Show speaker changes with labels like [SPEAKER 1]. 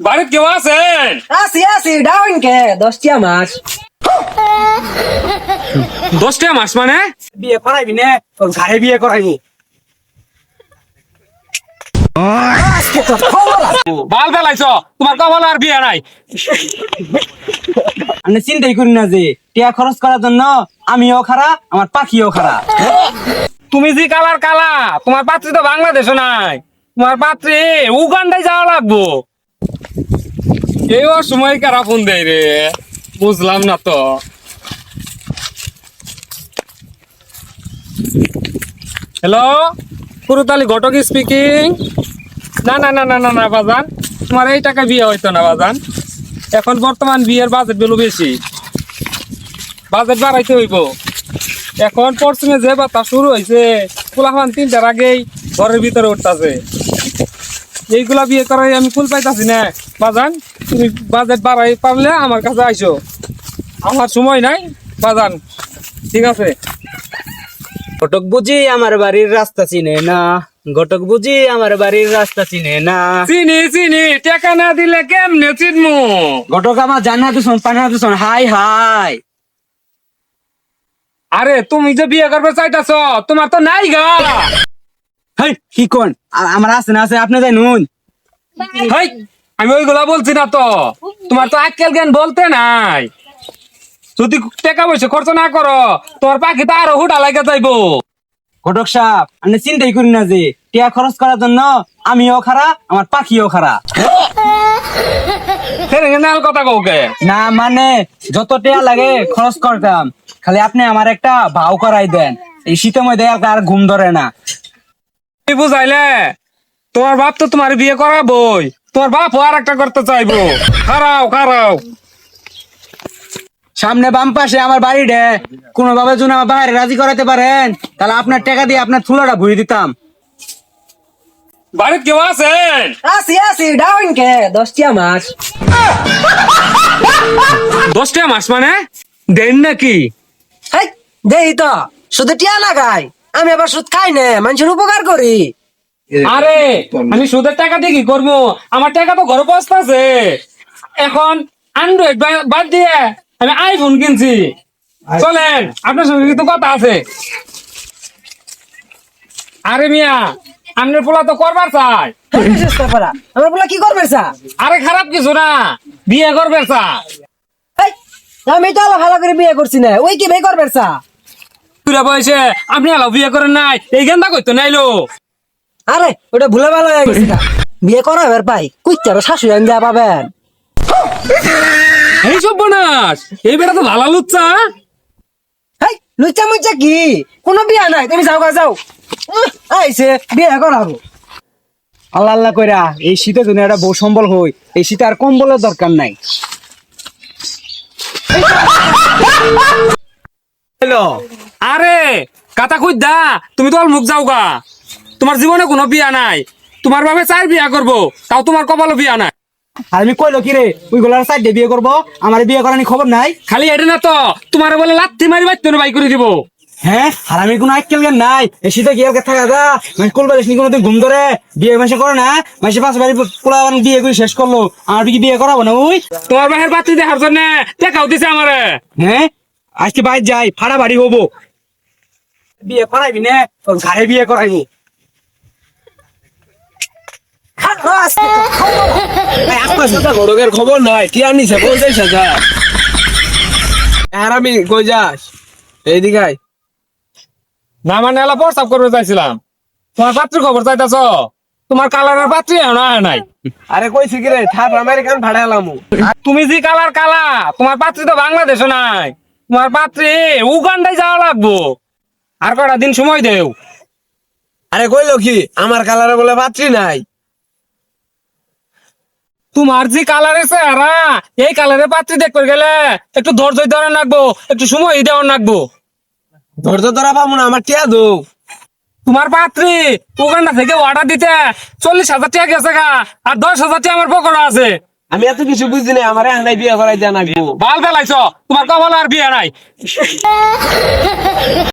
[SPEAKER 1] বাড়িতে কেউ আছেন?
[SPEAKER 2] আসি আসি ডাউন কে? দশটিয়া মাস
[SPEAKER 1] দশটা মাস মানে?
[SPEAKER 2] বিয়ে করাইবি না? তোর ঘরে বিয়ে করাইবি।
[SPEAKER 1] বাল ফেলাইছ? তোমার কপাল আর বিয়ে নাই।
[SPEAKER 2] আমি চিন্তাই করি না যে টিয়া খরচ করার জন্য আমিও খারা আমার পাখিও খারা
[SPEAKER 1] তুমি যে কালার কালা তোমার পাত্রী তো বাংলাদেশে নাই। তোমার পাত্রী উগান্ডায় যাওয়া লাগবো। এই সময় কারা ফোন দেয় রে? বুঝলাম না তো। হ্যালো পুরুতালি ঘটক স্পিকিং না না না না না না, বাজান। তোমার এই টাকা বিয়ে হইতো না, বাজান। এখন বর্তমান বিয়ের বাজেট বেলু বেশি। বাজেট বাড়াইতে হইব। এখন পশ্চিমে যে বাতা শুরু হয়েছে কুলাহান তিনটার আগেই ঘরের ভিতরে উঠতেছে। এইগুলা বিয়ে করাই আমি ফুল পাইতাছি না। বাজান তুমি বাজেট বাড়াই পারলে আমার কাছে আইসো। আমার সময় নাই বাজান। ঠিক আছে?
[SPEAKER 2] ঘটক বুঝি আমার বাড়ির রাস্তা চিনে না। ঘটক বুঝি আমার বাড়ির রাস্তা চিনে না।
[SPEAKER 1] চিনি চিনি টাকা না দিলে কেমনে চিনমু?
[SPEAKER 2] ঘটক আমার জানা দুশন পানা দুশন হাই হাই।
[SPEAKER 1] আরে তুমি যে বিয়ে করবে চাইতাছ তোমার তো নাই গা।
[SPEAKER 2] হাই কি কোন? আমার আছে না আছে আপনি যাই নুন।
[SPEAKER 1] হাই আমি ওইগুলা বলছি না তো। তোমার তো আক্কেল জ্ঞান বলতে নাই। যদি টাকা পয়সা খরচ না করো তোমার পাখি তো আরও হুডা লাগে যাইবো।
[SPEAKER 2] ঘটক সাহেব আপনি চিন্তাই করি না যে টিয়া খরচ করার জন্য আমিও খারা আমার পাখিও খারা
[SPEAKER 1] কথা কৌকে
[SPEAKER 2] না মানে যত টিয়া লাগে খরচ করতাম। খালি আপনি আমার একটা ভাও করাই দেন। এই শীতের মধ্যে আর ঘুম ধরে না।
[SPEAKER 1] বুঝাইলে? তোমার বাপ তো তোমার বিয়ে করাবই। তোমার বাপ আর একটা করতে চাইব। খারাও খারাও।
[SPEAKER 2] সামনে বাম পাশে আমার বাড়ি ডে কোনো ভাবে যদি আমার বাইরে রাজি করাতে পারেন তাহলে আপনার টাকা দিয়ে আপনার থুলাটা ভুয়ে দিতাম।
[SPEAKER 1] বাড়িতে কেউ আছেন?
[SPEAKER 2] আসি আসি ডাউন কে? দশটিয়া মাস।
[SPEAKER 1] দশটা মাস মানে? দেন নাকি?
[SPEAKER 2] দেই তো শুধু টিয়া লাগাই। আমি আবার সুদ খাই না মানুষের উপকার করি।
[SPEAKER 1] আরে আমি সুদের টাকা দিয়ে কি করব? আমার টাকা তো ঘরে পৌঁছতেছে। এখন অ্যান্ড্রয়েড বাদ দিয়ে আমি আইফোন কিনছি। চলেন আপনার সঙ্গে কিন্তু কথা আছে। আরে মিয়া আপনার পোলা তো করবার চাই
[SPEAKER 2] আমার বলে কি করবে
[SPEAKER 1] আরে খারাপ কিছু না বিয়ে করবে
[SPEAKER 2] আমি তো আলো ভালো করে বিয়ে করছি না ওই কি ভাই করবে
[SPEAKER 1] পুরা বয়সে আপনি আলো বিয়ে করেন নাই এই গেন্দা কইতো নাইলো
[SPEAKER 2] আরে ওটা ভুলে ভালো হয়ে গেছে বিয়ে করা এবার পাই কুইচারও শাশুড়ি আন দেয়া পাবেন।
[SPEAKER 1] এই সব বনাস এই বেটা তো ভালো লুচ্চা।
[SPEAKER 2] হেই লুচা মুচা কি? কোনো বিয়া নাই তুমি যাও গা যাও। আইছে বিয়ে করাবো। আল্লাহ আল্লাহ কইরা এই শীতে যদি একটা বউ সম্বল হই এই শীতে আর কম্বলের দরকার নাই। হ্যালো।
[SPEAKER 1] আরে কাতা খুঁজ দা তুমি তো মুখ যাও গা। তোমার জীবনে কোনো বিয়া নাই। তোমার ভাবে চার বিয়া করব তাও তোমার কপালও বিয়া নাই।
[SPEAKER 2] আর আমি কইলো কি রে ওই গোলার সাইড বিয়ে করব আমার বিয়ে খবর নাই?
[SPEAKER 1] খালি এটা না তো তোমার বলে লাথি মারি বাইতে বাই করে দিব।
[SPEAKER 2] হ্যাঁ আর আমি কোনো আইকেল জ্ঞান নাই। শীতে থাকা মানে নিয়ে কোনোদিন ঘুম ধরে? বিয়ে মাসে করে না? মাসে পাঁচ বাড়ি পোলা বিয়ে করে শেষ করল। আর কি বিয়ে করাবো না ওই?
[SPEAKER 1] তোমার বাহের বাতি দেখার জন্য টেকাও দিছে আমারে।
[SPEAKER 2] হ্যাঁ? আজকে বাইর যাই ফাড়া বাড়ি হব। বিয়ে করাইবি না তোর ঘরে বিয়ে করাইবি
[SPEAKER 3] খবর নাই টিয়া নিছে পঞ্চাশ হাজার আর আমি কই যাস? এইদিকে
[SPEAKER 1] না মানে এলা প্রস্তাব করবে চাইছিলাম। তোমার পাত্রীর খবর চাইতাছ? তোমার কালারের পাত্রী নাই।
[SPEAKER 3] আরে কইছি কি রে থাপ আমেরিকান ভাড়া এলাম
[SPEAKER 1] তুমি যে কালার কালা তোমার পাত্রী তো বাংলাদেশে নাই। তোমার পাত্রী উগান্ডায় যাওয়া লাগবো। আর কটা দিন সময় দেও?
[SPEAKER 3] আরে কইলো কি আমার কালারে বলে পাত্রী নাই।
[SPEAKER 1] তোমার যে কালার চেহারা এই কালারের পাত্রী দেখতে গেলে একটু ধৈর্য ধরে রাখব একটু সময় দেওয়ার রাখব
[SPEAKER 3] ধৈর্য ধরা পাবো না আমার টিয়া দো
[SPEAKER 1] তোমার পাত্রী উগান্ডা থেকে অর্ডার দিতে চল্লিশ হাজার টাকা গেছে গা আর দশ হাজার টাকা আমার পকেটে আছে।
[SPEAKER 3] আমি এত কিছু বুঝি না আমার এখানে বিয়ে করাই দেয়া নাকবো
[SPEAKER 1] বাল ফেলাইছ তোমার কপাল আর বিয়ে নাই।